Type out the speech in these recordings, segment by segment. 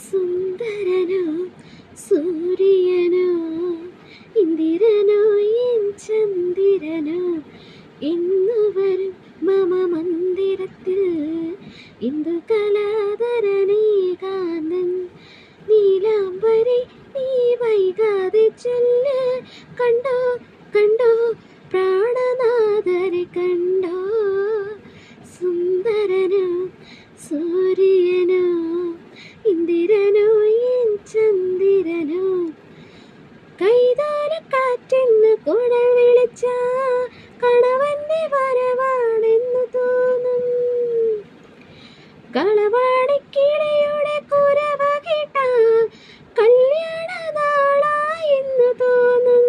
സുന്ദരനോ സൂര്യനോ ഇന്ദിരനോ എൻ ചന്ദ്രനോ ഇന്നു വരും മമ മന്ദിരത്തിൽ ഇന്ദു കലാധരനീകാന്തൻ നീലാംബരി നീ വൈകാതെ ചൊല്ല് കണ്ടോ കണ്ടോ പ്രാണനാഥരെ കണ്ടോ കളവാണിക്കിളിയുടെ കുരവ കേട്ട കല്യാണ നാളായെന്ന് തോന്നും.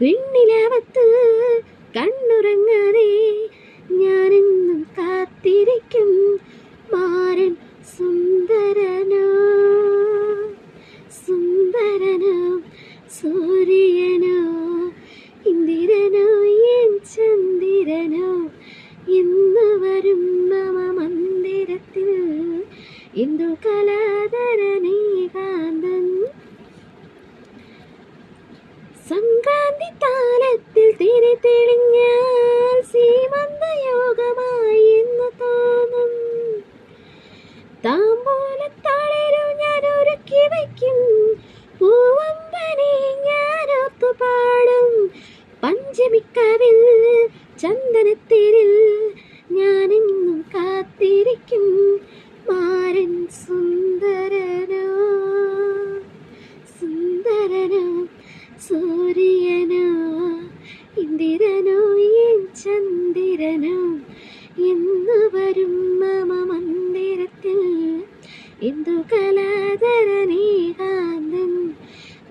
വിണ്ണിലവത്ത് കണ്ണുറങ്ങാതെ ഇന്ദു കലാധരനീകാന്തൻ സംക്രാന്തി താലത്തിൽ തിരി തെളിഞ്ഞാൽ സീമന്ത യോഗമായി എന്ന് തോന്നും. താമ്പൂലത്താളിരും ഞാൻ ഒരുക്കി വയ്ക്കും. പൂവമ്പനെ ഞാനൊത്തു പാടും. പഞ്ചമിക്കവിൽ ചന്ദനത്തിരിൽ ഇന്ദിരനോ എൻ ചന്ദ്രനോ? എന്ന് വരും മമ മന്ദിരത്തിൽ. എന്തു കലാധരനീകാന്തൻ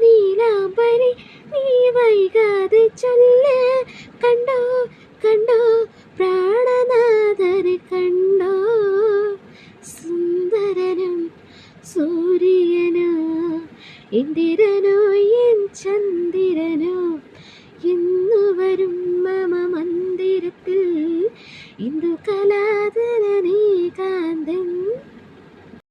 നീലാംബരി നീ വൈകാതെ ചൊല്ല. കണ്ടോ കണ്ടോ പ്രാണനാഥനെ കണ്ടോ? സുന്ദരനും സൂര്യനോ ഇന്ദിരനോ るかな